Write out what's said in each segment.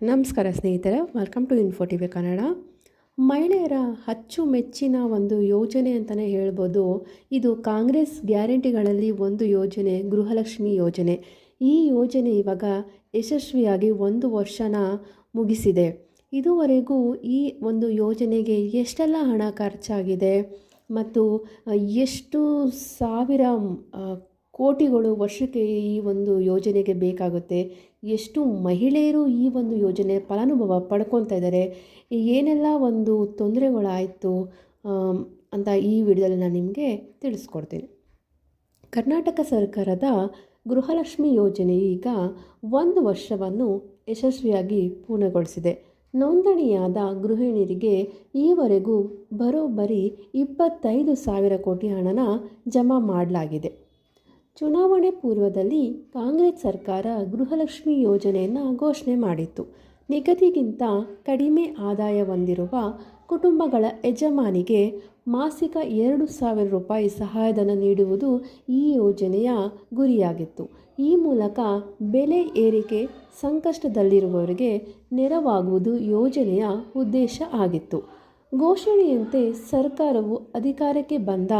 ನಮಸ್ಕಾರ ಸ್ನೇಹಿತರೆ welcome to info Kannada. ಮಹಿಳೆಯರ ಅಚ್ಚುಮೆಚ್ಚಿನ ಒಂದು ಯೋಜನೆ ಅಂತಲೇ ಹೇಳ್ಬೋದು. ಇದು ಕಾಂಗ್ರೆಸ್ ಗ್ಯಾರಂಟಿಗಳಲ್ಲಿ ಒಂದು ಯೋಜನೆ, ಗೃಹಲಕ್ಷ್ಮಿ ಯೋಜನೆ. ಈ ಯೋಜನೆ ಇವಾಗ ಯಶಸ್ವಿಯಾಗಿ ಒಂದು ವರ್ಷನ ಮುಗಿಸಿದೆ. ಇದುವರೆಗೂ ಈ ಒಂದು ಯೋಜನೆಗೆ ಎಷ್ಟೆಲ್ಲ ಹಣ ಖರ್ಚಾಗಿದೆ ಮತ್ತು ಎಷ್ಟು ಸಾವಿರ ಕೋಟಿಗಳು ವರ್ಷಕ್ಕೆ ಈ ಒಂದು ಯೋಜನೆಗೆ ಬೇಕಾಗುತ್ತೆ. ಎಷ್ಟು ಮಹಿಳೆಯರು ಈ ಒಂದು ಯೋಜನೆ ಫಲಾನುಭವ ಪಡ್ಕೊತಾ ಇದ್ದಾರೆ. ಏನೆಲ್ಲ ಒಂದು ತೊಂದರೆಗಳಾಯಿತು ಅಂತ ಈ ವಿಡಿಯೋದಲ್ಲಿ ನಾನು ನಿಮಗೆ ತಿಳಿಸ್ಕೊಡ್ತೀನಿ. ಕರ್ನಾಟಕ ಸರ್ಕಾರದ ಗೃಹಲಕ್ಷ್ಮಿ ಯೋಜನೆ ಈಗ ಒಂದು ವರ್ಷವನ್ನು ಯಶಸ್ವಿಯಾಗಿ ಪೂರ್ಣಗೊಳಿಸಿದೆ. ನೋಂದಣಿಯಾದ ಗೃಹಿಣಿಯರಿಗೆ ಈವರೆಗೂ ಬರೋಬ್ಬರಿ ಇಪ್ಪತ್ತೈದು ಸಾವಿರ ಕೋಟಿ ಹಣನ ಜಮಾ ಮಾಡಲಾಗಿದೆ. ಚುನಾವಣೆ ಪೂರ್ವದಲ್ಲಿ ಕಾಂಗ್ರೆಸ್ ಸರ್ಕಾರ ಗೃಹಲಕ್ಷ್ಮಿ ಯೋಜನೆಯನ್ನು ಘೋಷಣೆ ಮಾಡಿತ್ತು. ನಿಗದಿಗಿಂತ ಕಡಿಮೆ ಆದಾಯ ಹೊಂದಿರುವ ಕುಟುಂಬಗಳ ಯಜಮಾನಿಗೆ ಮಾಸಿಕ ಎರಡು ಸಾವಿರ ರೂಪಾಯಿ ಸಹಾಯಧನ ನೀಡುವುದು ಈ ಯೋಜನೆಯ ಗುರಿಯಾಗಿತ್ತು. ಈ ಮೂಲಕ ಬೆಲೆ ಏರಿಕೆ ಸಂಕಷ್ಟದಲ್ಲಿರುವವರಿಗೆ ನೆರವಾಗುವುದು ಯೋಜನೆಯ ಉದ್ದೇಶ ಆಗಿತ್ತು. ಘೋಷಣೆಯಂತೆ ಸರ್ಕಾರವು ಅಧಿಕಾರಕ್ಕೆ ಬಂದ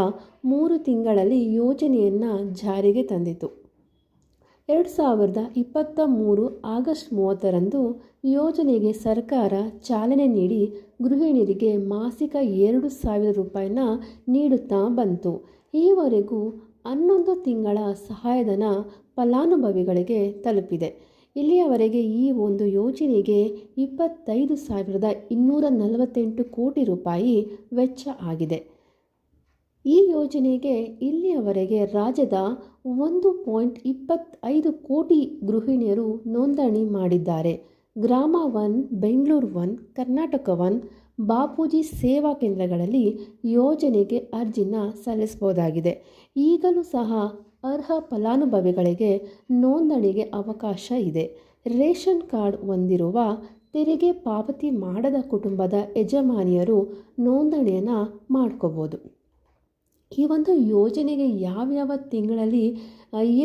ಮೂರು ತಿಂಗಳಲ್ಲಿ ಯೋಜನೆಯನ್ನು ಜಾರಿಗೆ ತಂದಿತು. ಎರಡು ಸಾವಿರದ ಇಪ್ಪತ್ತ ಮೂರು ಆಗಸ್ಟ್ ಮೂವತ್ತರಂದು ಯೋಜನೆಗೆ ಸರ್ಕಾರ ಚಾಲನೆ ನೀಡಿ ಗೃಹಿಣಿಯರಿಗೆ ಮಾಸಿಕ ಎರಡು ಸಾವಿರ ರೂಪಾಯಿನ ನೀಡುತ್ತಾ ಬಂತು. ಈವರೆಗೂ ಹನ್ನೊಂದು ತಿಂಗಳ ಸಹಾಯಧನ ಫಲಾನುಭವಿಗಳಿಗೆ ತಲುಪಿದೆ. ಇಲ್ಲಿಯವರೆಗೆ ಈ ಒಂದು ಯೋಜನೆಗೆ ಇಪ್ಪತ್ತೈದು ಸಾವಿರದ ಇನ್ನೂರ ನಲವತ್ತೆಂಟು ಕೋಟಿ ರೂಪಾಯಿ ವೆಚ್ಚ ಆಗಿದೆ. ಈ ಯೋಜನೆಗೆ ಇಲ್ಲಿಯವರೆಗೆ ರಾಜ್ಯದ ಒಂದು ಪಾಯಿಂಟ್ ಇಪ್ಪತ್ತೈದು ಕೋಟಿ ಗೃಹಿಣಿಯರು ನೋಂದಣಿ ಮಾಡಿದ್ದಾರೆ. Grama one, Bengaluru one, Karnataka one, Bapuji ಸೇವಾ ಕೇಂದ್ರಗಳಲ್ಲಿ ಯೋಜನೆಗೆ ಅರ್ಜಿನ ಸಲ್ಲಿಸಬಹುದಾಗಿದೆ. ಈಗಲೂ ಸಹ ಅರ್ಹ ಫಲಾನುಭವಿಗಳಿಗೆ ನೋಂದಣಿಗೆ ಅವಕಾಶ ಇದೆ. ರೇಷನ್ ಕಾರ್ಡ್ ಹೊಂದಿರುವ ತೆರಿಗೆ ಪಾವತಿ ಮಾಡದ ಕುಟುಂಬದ ಯಜಮಾನಿಯರು ನೋಂದಣಿಯನ್ನು ಮಾಡ್ಕೋಬೋದು. ಈ ಒಂದು ಯೋಜನೆಗೆ ಯಾವ್ಯಾವ ತಿಂಗಳಲ್ಲಿ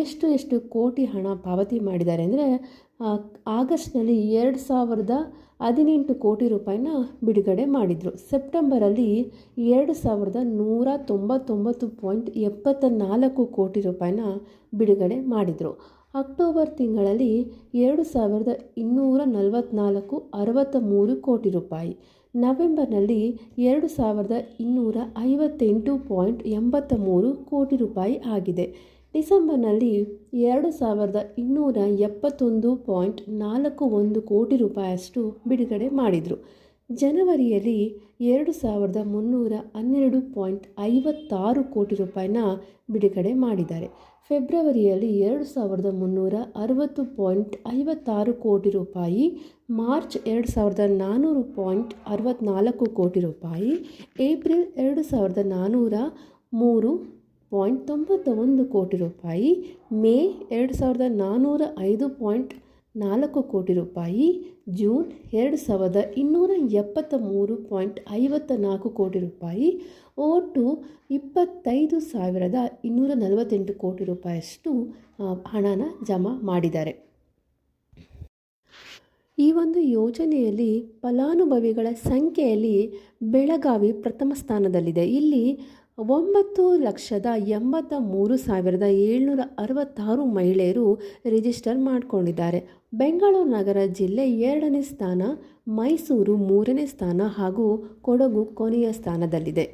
ಎಷ್ಟು ಎಷ್ಟು ಕೋಟಿ ಹಣ ಪಾವತಿ ಮಾಡಿದ್ದಾರೆ ಅಂದರೆ ಆಗಸ್ಟ್ನಲ್ಲಿ ಎರಡು ಸಾವಿರದ ಹದಿನೆಂಟು ಕೋಟಿ ರೂಪಾಯಿನ ಬಿಡುಗಡೆ ಮಾಡಿದರು. ಸೆಪ್ಟೆಂಬರಲ್ಲಿ ಎರಡು ಸಾವಿರದ ನೂರ ತೊಂಬತ್ತೊಂಬತ್ತು ಪಾಯಿಂಟ್ ಎಪ್ಪತ್ತ ನಾಲ್ಕು ಕೋಟಿ ರೂಪಾಯಿನ ಬಿಡುಗಡೆ ಮಾಡಿದರು. ಅಕ್ಟೋಬರ್ ತಿಂಗಳಲ್ಲಿ ಎರಡು ಸಾವಿರದ ಇನ್ನೂರ ನಲವತ್ತ್ನಾಲ್ಕು ಅರವತ್ತ ಮೂರು ಕೋಟಿ ರೂಪಾಯಿ. ನವೆಂಬರ್ನಲ್ಲಿ ಎರಡು ಸಾವಿರದ ಇನ್ನೂರ ಐವತ್ತೆಂಟು ಪಾಯಿಂಟ್ ಎಂಬತ್ತ ಮೂರು ಕೋಟಿ ರೂಪಾಯಿ ಆಗಿದೆ. ಡಿಸೆಂಬರ್ನಲ್ಲಿ ಎರಡು ಸಾವಿರದ ಇನ್ನೂರ ಎಪ್ಪತ್ತೊಂದು ಪಾಯಿಂಟ್ ನಾಲ್ಕು ಒಂದು ಕೋಟಿ ರೂಪಾಯಿಯಷ್ಟು ಬಿಡುಗಡೆ ಮಾಡಿದರು. ಜನವರಿಯಲ್ಲಿ ಎರಡು ಸಾವಿರದ ಮುನ್ನೂರ ಹನ್ನೆರಡು ಪಾಯಿಂಟ್ ಐವತ್ತಾರು ಕೋಟಿ ರೂಪಾಯಿನ ಬಿಡುಗಡೆ ಮಾಡಿದ್ದಾರೆ. ಫೆಬ್ರವರಿಯಲ್ಲಿ ಎರಡು ಸಾವಿರದ ಮುನ್ನೂರ ಅರವತ್ತು ಪಾಯಿಂಟ್ ಐವತ್ತಾರು ಕೋಟಿ ರೂಪಾಯಿ, ಮಾರ್ಚ್ ಎರಡು ಸಾವಿರದ ನಾನ್ನೂರು ಪಾಯಿಂಟ್ ಅರವತ್ತ್ನಾಲ್ಕು ಕೋಟಿ ರೂಪಾಯಿ, ಏಪ್ರಿಲ್ ಎರಡು ಸಾವಿರದ ನಾನ್ನೂರ ಮೂರು ಪಾಯಿಂಟ್ ತೊಂಬತ್ತ ಒಂದು ಕೋಟಿ ರೂಪಾಯಿ, ಮೇ ಎರಡು ಸಾವಿರದ ನಾನ್ನೂರ ಐದು ಪಾಯಿಂಟ್ ನಾಲ್ಕು ಕೋಟಿ ರೂಪಾಯಿ, ಜೂನ್ ಎರಡು ಸಾವಿರದ ಇನ್ನೂರ ಎಪ್ಪತ್ತ ಮೂರು ಪಾಯಿಂಟ್ ಐವತ್ತ ನಾಲ್ಕು ಕೋಟಿ ರೂಪಾಯಿ, ಒಟ್ಟು ಇಪ್ಪತ್ತೈದು ಸಾವಿರದ ಇನ್ನೂರ ನಲವತ್ತೆಂಟು ಕೋಟಿ ರೂಪಾಯಿಯಷ್ಟು ಹಣನ ಜಮಾ ಮಾಡಿದ್ದಾರೆ. ಈ ಒಂದು ಯೋಜನೆಯಲ್ಲಿ ಫಲಾನುಭವಿಗಳ ಸಂಖ್ಯೆಯಲ್ಲಿ ಬೆಳಗಾವಿ ಪ್ರಥಮ ಸ್ಥಾನದಲ್ಲಿದೆ. ಇಲ್ಲಿ ಒಂಬತ್ತು ಲಕ್ಷದ ಎಂಬತ್ತ ಮೂರು ಸಾವಿರದ ಏಳ್ನೂರ ಅರವತ್ತಾರು ಮಹಿಳೆಯರು ರಿಜಿಸ್ಟರ್ ಮಾಡಿಕೊಂಡಿದ್ದಾರೆ. ಬೆಂಗಳೂರು ನಗರ ಜಿಲ್ಲೆ ಎರಡನೇ ಸ್ಥಾನ, ಮೈಸೂರು ಮೂರನೇ ಸ್ಥಾನ ಹಾಗೂ ಕೊಡಗು ಕೊನೆಯ ಸ್ಥಾನದಲ್ಲಿದೆ.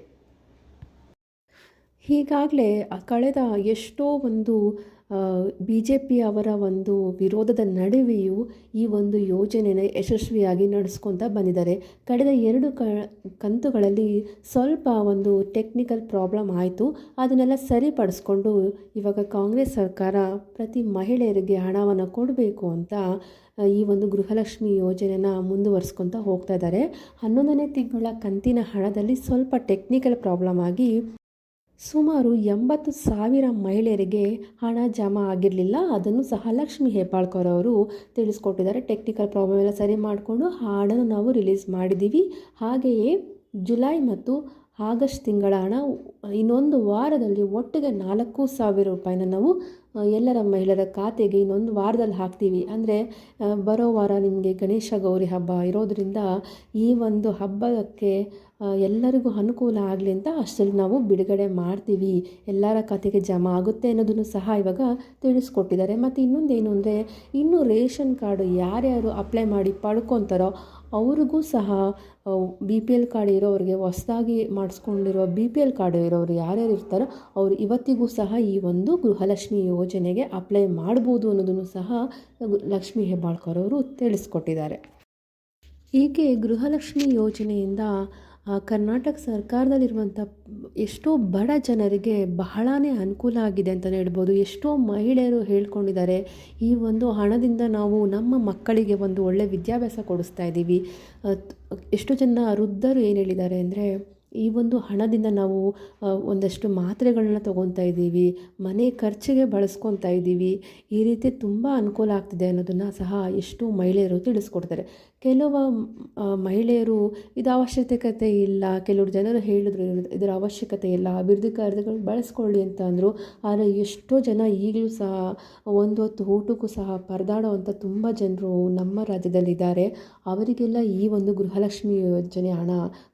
ಹೀಗಾಗಲೇ ಕಳೆದ ಎಷ್ಟೋ ಒಂದು ಬಿ ಜೆ ಪಿ ಅವರ ಒಂದು ವಿರೋಧದ ನಡುವೆಯೂ ಈ ಒಂದು ಯೋಜನೆನ ಯಶಸ್ವಿಯಾಗಿ ನಡೆಸ್ಕೊತ ಬಂದಿದ್ದಾರೆ. ಕಳೆದ ಎರಡು ಕ, ಕಂತುಗಳಲ್ಲಿ ಸ್ವಲ್ಪ ಒಂದು ಟೆಕ್ನಿಕಲ್ ಪ್ರಾಬ್ಲಮ್ ಆಯಿತು. ಅದನ್ನೆಲ್ಲ ಸರಿಪಡಿಸ್ಕೊಂಡು ಇವಾಗ ಕಾಂಗ್ರೆಸ್ ಸರ್ಕಾರ ಪ್ರತಿ ಮಹಿಳೆಯರಿಗೆ ಹಣವನ್ನು ಕೊಡಬೇಕು ಅಂತ ಈ ಒಂದು ಗೃಹಲಕ್ಷ್ಮಿ ಯೋಜನೆನ ಮುಂದುವರಿಸ್ಕೊತ ಹೋಗ್ತಾ ಇದ್ದಾರೆ. ಹನ್ನೊಂದನೇ ತಿಂಗಳ ಕಂತಿನ ಹಣದಲ್ಲಿ ಸ್ವಲ್ಪ ಟೆಕ್ನಿಕಲ್ ಪ್ರಾಬ್ಲಮ್ ಆಗಿ ಸುಮಾರು ಎಂಬತ್ತು ಸಾವಿರ ಮಹಿಳೆಯರಿಗೆ ಹಣ ಜಮಾ ಆಗಿರಲಿಲ್ಲ. ಅದನ್ನು ಸಹ ಲಕ್ಷ್ಮಿ ಹೆಬ್ಬಾಳ್ಕರ್ ಅವರು ತಿಳಿಸ್ಕೊಟ್ಟಿದ್ದಾರೆ. ಟೆಕ್ನಿಕಲ್ ಪ್ರಾಬ್ಲಮ್ ಎಲ್ಲ ಸರಿ ಮಾಡಿಕೊಂಡು ಹಾಡನ್ನು ನಾವು ರಿಲೀಸ್ ಮಾಡಿದ್ದೀವಿ. ಹಾಗೆಯೇ ಜುಲೈ ಮತ್ತು ಆಗಸ್ಟ್ ತಿಂಗಳ ಹಣ, ಇನ್ನೊಂದು ವಾರದಲ್ಲಿ ಒಟ್ಟಿಗೆ ನಾಲ್ಕು ಸಾವಿರ ರೂಪಾಯಿನ ನಾವು ಎಲ್ಲರ ಮಹಿಳೆಯರ ಖಾತೆಗೆ ಇನ್ನೊಂದು ವಾರದಲ್ಲಿ ಹಾಕ್ತೀವಿ. ಅಂದರೆ ಬರೋ ವಾರ ನಿಮಗೆ ಗಣೇಶ ಗೌರಿ ಹಬ್ಬ ಇರೋದರಿಂದ ಈ ಒಂದು ಹಬ್ಬಕ್ಕೆ ಎಲ್ಲರಿಗೂ ಅನುಕೂಲ ಆಗಲಿ ಅಂತ ಅಷ್ಟರಲ್ಲಿ ನಾವು ಬಿಡುಗಡೆ ಮಾಡ್ತೀವಿ. ಎಲ್ಲರ ಖಾತೆಗೆ ಜಮಾ ಆಗುತ್ತೆ ಅನ್ನೋದನ್ನು ಸಹ ಇವಾಗ ತಿಳಿಸ್ಕೊಟ್ಟಿದ್ದಾರೆ. ಮತ್ತು ಇನ್ನೊಂದೇನು ಅಂದರೆ, ಇನ್ನು ರೇಷನ್ ಕಾರ್ಡು ಯಾರ್ಯಾರು ಅಪ್ಲೈ ಮಾಡಿ ಪಡ್ಕೊತಾರೋ ಅವ್ರಿಗೂ ಸಹ ಬಿ ಪಿ ಎಲ್ ಕಾರ್ಡ್ ಇರೋರಿಗೆ ಹೊಸದಾಗಿ ಮಾಡಿಸ್ಕೊಂಡಿರೋ ಬಿ ಪಿ ಎಲ್ ಕಾರ್ಡ್ ಇರೋರು ಯಾರ್ಯಾರು ಇರ್ತಾರೋ ಅವರು ಇವತ್ತಿಗೂ ಸಹ ಈ ಒಂದು ಗೃಹಲಕ್ಷ್ಮಿ ಯೋಜನೆಗೆ ಅಪ್ಲೈ ಮಾಡ್ಬೋದು ಅನ್ನೋದನ್ನು ಸಹ ಲಕ್ಷ್ಮಿ ಹೆಬ್ಬಾಳ್ಕರ್ ಅವರು ತಿಳಿಸ್ಕೊಟ್ಟಿದ್ದಾರೆ. ಹೀಗೆ ಗೃಹಲಕ್ಷ್ಮಿ ಯೋಜನೆಯಿಂದ ಕರ್ನಾಟಕ ಸರ್ಕಾರದಲ್ಲಿರುವಂಥ ಎಷ್ಟೋ ಬಡ ಜನರಿಗೆ ಬಹಳನೇ ಅನುಕೂಲ ಆಗಿದೆ ಅಂತಲೇ ಹೇಳ್ಬೋದು. ಎಷ್ಟೋ ಮಹಿಳೆಯರು ಹೇಳ್ಕೊಂಡಿದ್ದಾರೆ, ಈ ಒಂದು ಹಣದಿಂದ ನಾವು ನಮ್ಮ ಮಕ್ಕಳಿಗೆ ಒಂದು ಒಳ್ಳೆಯ ವಿದ್ಯಾಭ್ಯಾಸ ಕೊಡಿಸ್ತಾ ಇದ್ದೀವಿ. ಎಷ್ಟೋ ಜನ ವೃದ್ಧರು ಏನು ಹೇಳಿದ್ದಾರೆ ಅಂದರೆ, ಈ ಒಂದು ಹಣದಿಂದ ನಾವು ಒಂದಷ್ಟು ಮಾತ್ರೆಗಳನ್ನ ತೊಗೊತಾ ಇದ್ದೀವಿ, ಮನೆ ಖರ್ಚಿಗೆ ಬಳಸ್ಕೊತಾ ಇದ್ದೀವಿ. ಈ ರೀತಿ ತುಂಬ ಅನುಕೂಲ ಆಗ್ತಿದೆ ಅನ್ನೋದನ್ನು ಸಹ ಎಷ್ಟೋ ಮಹಿಳೆಯರು ತಿಳಿಸ್ಕೊಡ್ತಾರೆ. ಕೆಲವು ಮಹಿಳೆಯರು ಇದು ಅವಶ್ಯಕತೆ ಇಲ್ಲ, ಕೆಲವರು ಜನರು ಹೇಳಿದ್ರು ಇದರ ಅವಶ್ಯಕತೆ ಇಲ್ಲ, ಅಭಿವೃದ್ಧಿ ಕಾರ್ಯಗಳು ಬಳಸ್ಕೊಳ್ಳಿ ಅಂತ ಅಂದರು, ಆದರೆ ಎಷ್ಟೋ ಜನ ಈಗಲೂ ಸಹ ಒಂದು ಹೊತ್ತು ಊಟಕ್ಕೂ ಸಹ ಪರದಾಡುವಂಥ ತುಂಬ ಜನರು ನಮ್ಮ ರಾಜ್ಯದಲ್ಲಿದ್ದಾರೆ. ಅವರಿಗೆಲ್ಲ ಈ ಒಂದು ಗೃಹಲಕ್ಷ್ಮಿ ಯೋಜನೆ ಹಣ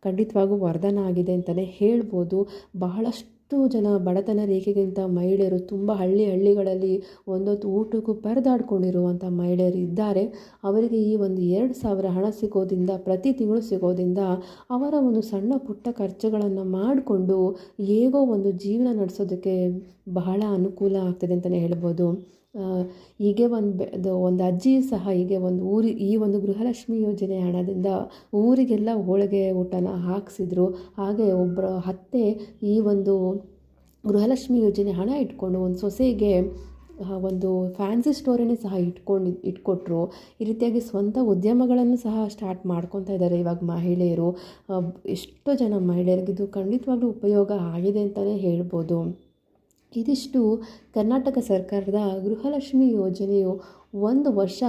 ಖಂಡಿತವಾಗೂ ವರದಾನ ಆಗಿದೆ ಅಂತಲೇ ಹೇಳ್ಬೋದು. ಬಹಳಷ್ಟು ಜನ ಬಡತನ ರೇಖೆಗಿಂತ ಮಹಿಳೆಯರು ತುಂಬ ಹಳ್ಳಿ ಹಳ್ಳಿಗಳಲ್ಲಿ ಒಂದೊತ್ತು ಊಟಕ್ಕೂ ಪರದಾಡ್ಕೊಂಡಿರುವಂಥ ಮಹಿಳೆಯರು ಇದ್ದಾರೆ. ಅವರಿಗೆ ಈ ಒಂದು ಎರಡು ಸಾವಿರ ಹಣ ಸಿಗೋದಿಂದ ಪ್ರತಿ ತಿಂಗಳು ಸಿಗೋದಿಂದ ಅವರ ಒಂದು ಸಣ್ಣ ಪುಟ್ಟ ಖರ್ಚುಗಳನ್ನು ಮಾಡಿಕೊಂಡು ಹೇಗೋ ಒಂದು ಜೀವನ ನಡೆಸೋದಕ್ಕೆ ಬಹಳ ಅನುಕೂಲ ಆಗ್ತದೆ ಅಂತಲೇ ಹೇಳ್ಬೋದು. ಹೀಗೆ ಒಂದು ಬೆ ಅದು ಒಂದು ಅಜ್ಜಿ ಸಹ ಹೀಗೆ ಒಂದು ಊರಿ, ಈ ಒಂದು ಗೃಹಲಕ್ಷ್ಮಿ ಯೋಜನೆ ಹಣದಿಂದ ಊರಿಗೆಲ್ಲ ಹೋಳಿಗೆ ಊಟನ ಹಾಕಿಸಿದ್ರು. ಹಾಗೆ ಒಬ್ಬರ ಅತ್ತೆ ಈ ಒಂದು ಗೃಹಲಕ್ಷ್ಮಿ ಯೋಜನೆ ಹಣ ಇಟ್ಕೊಂಡು ಒಂದು ಸೊಸೆಗೆ ಒಂದು ಫ್ಯಾನ್ಸಿ ಸ್ಟೋರನ್ನೇ ಸಹ ಇಟ್ಕೊಂಡು, ಇಟ್ಕೊಟ್ರು. ಈ ರೀತಿಯಾಗಿ ಸ್ವಂತ ಉದ್ಯಮಗಳನ್ನು ಸಹ ಸ್ಟಾರ್ಟ್ ಮಾಡ್ಕೊತಾ ಇದ್ದಾರೆ ಇವಾಗ ಮಹಿಳೆಯರು. ಎಷ್ಟೋ ಜನ ಮಹಿಳೆಯರಿಗೆ ಇದು ಖಂಡಿತವಾಗ್ಲೂ ಉಪಯೋಗ ಆಗಿದೆ ಅಂತಲೇ ಹೇಳ್ಬೋದು. ಇದಿಷ್ಟು ಕರ್ನಾಟಕ ಸರ್ಕಾರದ ಗೃಹಲಕ್ಷ್ಮಿ ಯೋಜನೆಯು ಒಂದು ವರ್ಷ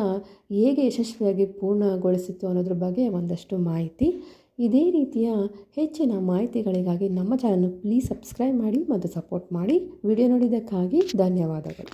ಹೇಗೆ ಯಶಸ್ವಿಯಾಗಿ ಪೂರ್ಣಗೊಳಿಸಿತ್ತು ಅನ್ನೋದ್ರ ಬಗ್ಗೆ ಒಂದಷ್ಟು ಮಾಹಿತಿ. ಇದೇ ರೀತಿಯ ಹೆಚ್ಚಿನ ಮಾಹಿತಿಗಳಿಗಾಗಿ ನಮ್ಮ ಚಾನಲ್ನ ಪ್ಲೀಸ್ ಸಬ್ಸ್ಕ್ರೈಬ್ ಮಾಡಿ ಮತ್ತು ಸಪೋರ್ಟ್ ಮಾಡಿ. ವಿಡಿಯೋ ನೋಡಿದ್ದಕ್ಕಾಗಿ ಧನ್ಯವಾದಗಳು.